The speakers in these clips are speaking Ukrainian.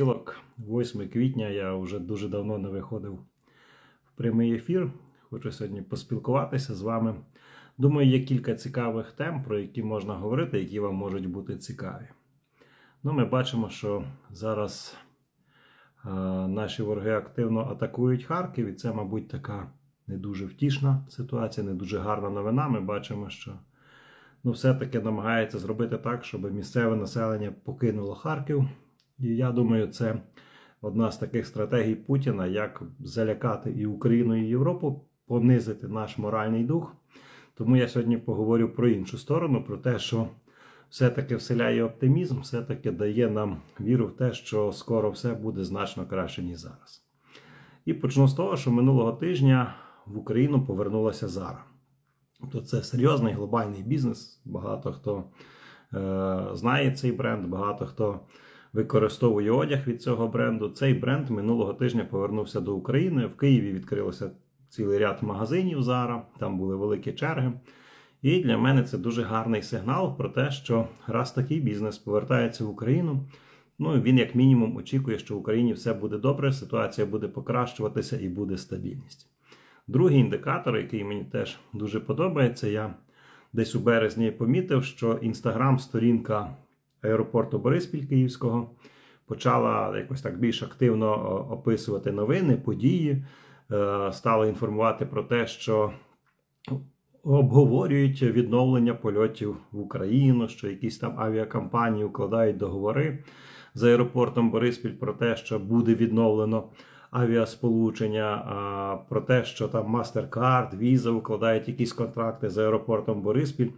Понеділок, 8 квітня, я вже дуже давно не виходив в прямий ефір. Хочу сьогодні поспілкуватися з вами. Думаю, є кілька цікавих тем, про які можна говорити, які вам можуть бути цікаві. Ну, ми бачимо, що зараз е, наші вороги активно атакують Харків, і це, мабуть, така не дуже втішна ситуація, не дуже гарна новина. Ми бачимо, що ну, все-таки намагається зробити так, щоб місцеве населення покинуло Харків. І я думаю, це одна з таких стратегій Путіна, як залякати і Україну, і Європу, понизити наш моральний дух. Тому я сьогодні поговорю про іншу сторону, про те, що все-таки вселяє оптимізм, все-таки дає нам віру в те, що скоро все буде значно краще, ніж зараз. І почну з того, що минулого тижня в Україну повернулася Зара. Тобто це серйозний глобальний бізнес. Багато хто е, знає цей бренд, багато хто використовує одяг від цього бренду. Цей бренд минулого тижня повернувся до України. В Києві відкрилося цілий ряд магазинів Зара, там були великі черги. І для мене це дуже гарний сигнал про те, що раз такий бізнес повертається в Україну. Ну він, як мінімум, очікує, що в Україні все буде добре, ситуація буде покращуватися і буде стабільність. Другий індикатор, який мені теж дуже подобається, я десь у березні помітив, що інстаграм-сторінка аеропорту Бориспіль Київського почала якось так більш активно описувати новини, події, е, стала інформувати про те, що обговорюють відновлення польотів в Україну, що якісь там авіакомпанії укладають договори з аеропортом Бориспіль про те, що буде відновлено авіасполучення, а, про те, що там MasterCard, Visa укладають якісь контракти з аеропортом Бориспіль.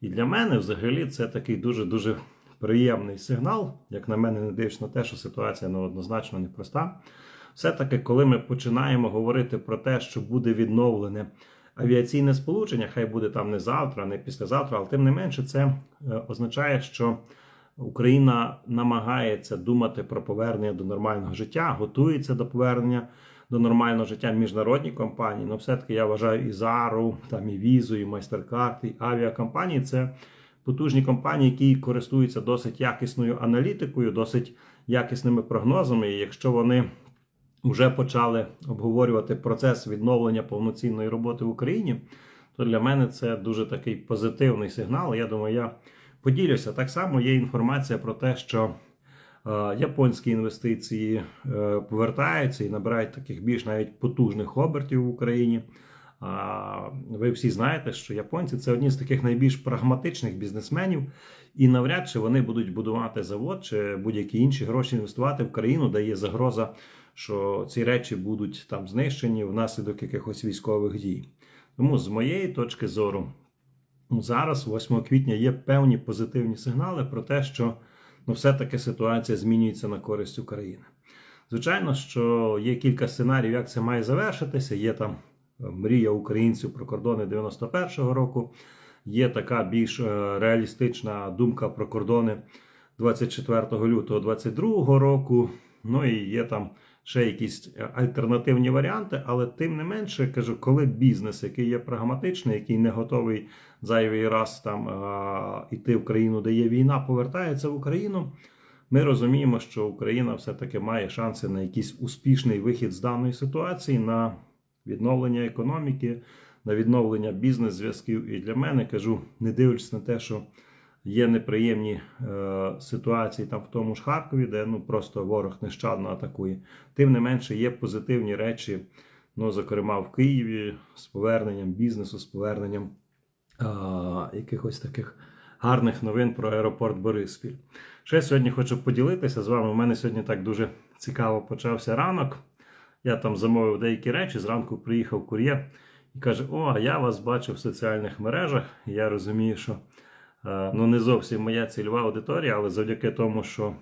І для мене взагалі це такий дуже-дуже приємний сигнал, як на мене, не дивлячись на те, що ситуація ну, однозначно непроста. Все-таки, коли ми починаємо говорити про те, що буде відновлене авіаційне сполучення, хай буде там не завтра, не післязавтра, але тим не менше, це е, означає, що Україна намагається думати про повернення до нормального життя, готується до повернення до нормального життя міжнародні компанії. Ну, все-таки я вважаю і Зару, там і Візу, і MasterCard, і авіакомпанії це потужні компанії, які користуються досить якісною аналітикою, досить якісними прогнозами. І якщо вони вже почали обговорювати процес відновлення повноцінної роботи в Україні, то для мене це дуже такий позитивний сигнал. Я думаю, я поділюся. Так само є інформація про те, що е, японські інвестиції е, повертаються і набирають таких більш навіть потужних обертів в Україні. Ви всі знаєте, що японці це одні з таких найбільш прагматичних бізнесменів, і навряд чи вони будуть будувати завод чи будь-які інші гроші інвестувати в країну, де є загроза, що ці речі будуть там знищені внаслідок якихось військових дій. Тому з моєї точки зору, зараз, 8 квітня, є певні позитивні сигнали про те, що ну, все-таки ситуація змінюється на користь України. Звичайно, що є кілька сценаріїв, як це має завершитися. Є там мрія українців про кордони 91-го року. Є така більш е, реалістична думка про кордони 24 лютого 22 року. Ну і є там ще якісь альтернативні варіанти, але тим не менше кажу, коли бізнес, який є прагматичний, який не готовий зайвий раз там а, іти в країну, де є війна, повертається в Україну. Ми розуміємо, що Україна все-таки має шанси на якийсь успішний вихід з даної ситуації, на відновлення економіки, на відновлення бізнес-зв'язків. І для мене кажу, не дивлячись на те, що є неприємні е, ситуації там в тому ж Харкові, де ну просто ворог нещадно атакує. Тим не менше, є позитивні речі, ну, зокрема в Києві, з поверненням бізнесу, з поверненням е, якихось таких гарних новин про аеропорт Бориспіль. Ще сьогодні хочу поділитися з вами. У мене сьогодні так дуже цікаво почався ранок. Я там замовив деякі речі. Зранку приїхав кур'єр і каже: О, я вас бачив в соціальних мережах. Я розумію, що е, ну, не зовсім моя цільова аудиторія, але завдяки тому, що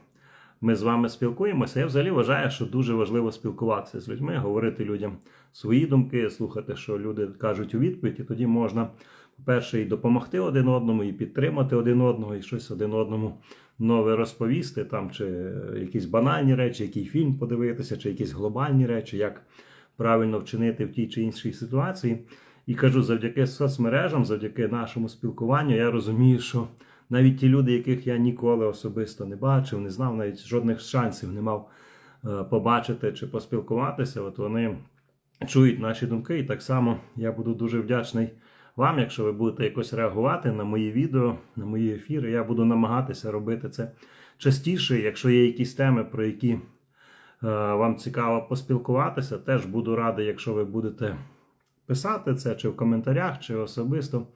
ми з вами спілкуємося, я взагалі вважаю, що дуже важливо спілкуватися з людьми, говорити людям свої думки, слухати, що люди кажуть у відповідь, і тоді можна, по-перше, і допомогти один одному, і підтримати один одного, і щось один одному нове розповісти, там, чи якісь банальні речі, який фільм подивитися, чи якісь глобальні речі, як правильно вчинити в тій чи іншій ситуації. І кажу, завдяки соцмережам, завдяки нашому спілкуванню, я розумію, що навіть ті люди, яких я ніколи особисто не бачив, не знав, навіть жодних шансів не мав е, побачити чи поспілкуватися, от вони чують наші думки. І так само я буду дуже вдячний вам, якщо ви будете якось реагувати на мої відео, на мої ефіри. Я буду намагатися робити це частіше. Якщо є якісь теми, про які е, вам цікаво поспілкуватися, теж буду радий, якщо ви будете писати це чи в коментарях, чи особисто.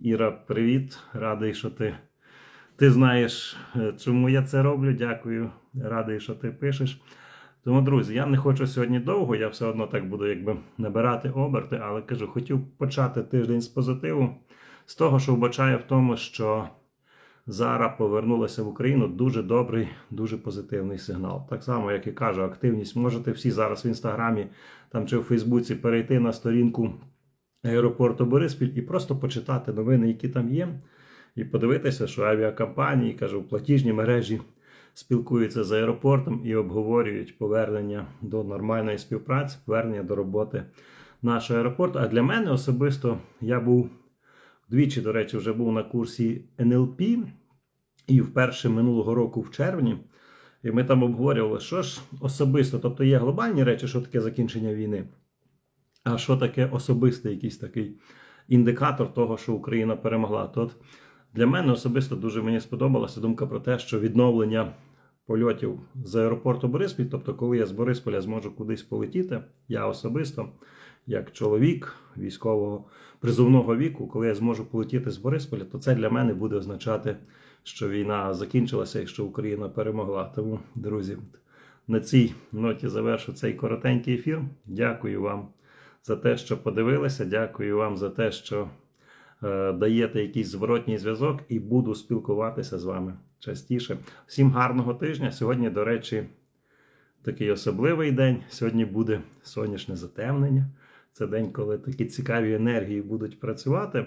Іра, привіт, радий, що ти, ти знаєш, е, чому я це роблю. Дякую, радий, що ти пишеш. Тому, друзі, я не хочу сьогодні довго, я все одно так буду якби набирати оберти, але кажу, хотів почати тиждень з позитиву, з того, що вбачаю в тому, що Зара повернулася в Україну дуже добрий, дуже позитивний сигнал. Так само, як і кажу, активність можете всі зараз в інстаграмі там чи в Фейсбуці перейти на сторінку аеропорту Бориспіль і просто почитати новини, які там є, і подивитися, що авіакомпанії, кажу, платіжні мережі спілкуються з аеропортом і обговорюють повернення до нормальної співпраці, повернення до роботи нашого аеропорту. А для мене особисто я був двічі, до речі, вже був на курсі НЛП, і вперше минулого року в червні. І ми там обговорювали, що ж особисто, тобто є глобальні речі, що таке закінчення війни. А що таке особистий якийсь такий індикатор того, що Україна перемогла? То от для мене особисто дуже мені сподобалася думка про те, що відновлення польотів з аеропорту Бориспіль, тобто, коли я з Борисполя зможу кудись полетіти, я особисто, як чоловік військового призовного віку, коли я зможу полетіти з Борисполя, то це для мене буде означати, що війна закінчилася і що Україна перемогла. Тому, друзі, на цій ноті завершу цей коротенький ефір. Дякую вам за те, що подивилися. Дякую вам за те, що даєте якийсь зворотній зв'язок, і буду спілкуватися з вами частіше. Всім гарного тижня. Сьогодні, до речі, такий особливий день. Сьогодні буде сонячне затемнення. Це день, коли такі цікаві енергії будуть працювати.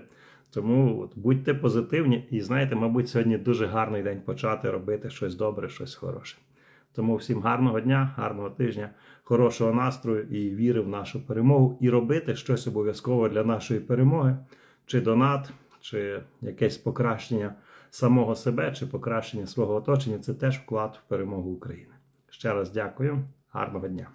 Тому от, будьте позитивні і знаєте, мабуть, сьогодні дуже гарний день почати робити щось добре, щось хороше. Тому всім гарного дня, гарного тижня, хорошого настрою і віри в нашу перемогу, і робити щось обов'язково для нашої перемоги, чи донат, чи якесь покращення самого себе, чи покращення свого оточення. Це теж вклад в перемогу України. Ще раз дякую, гарного дня.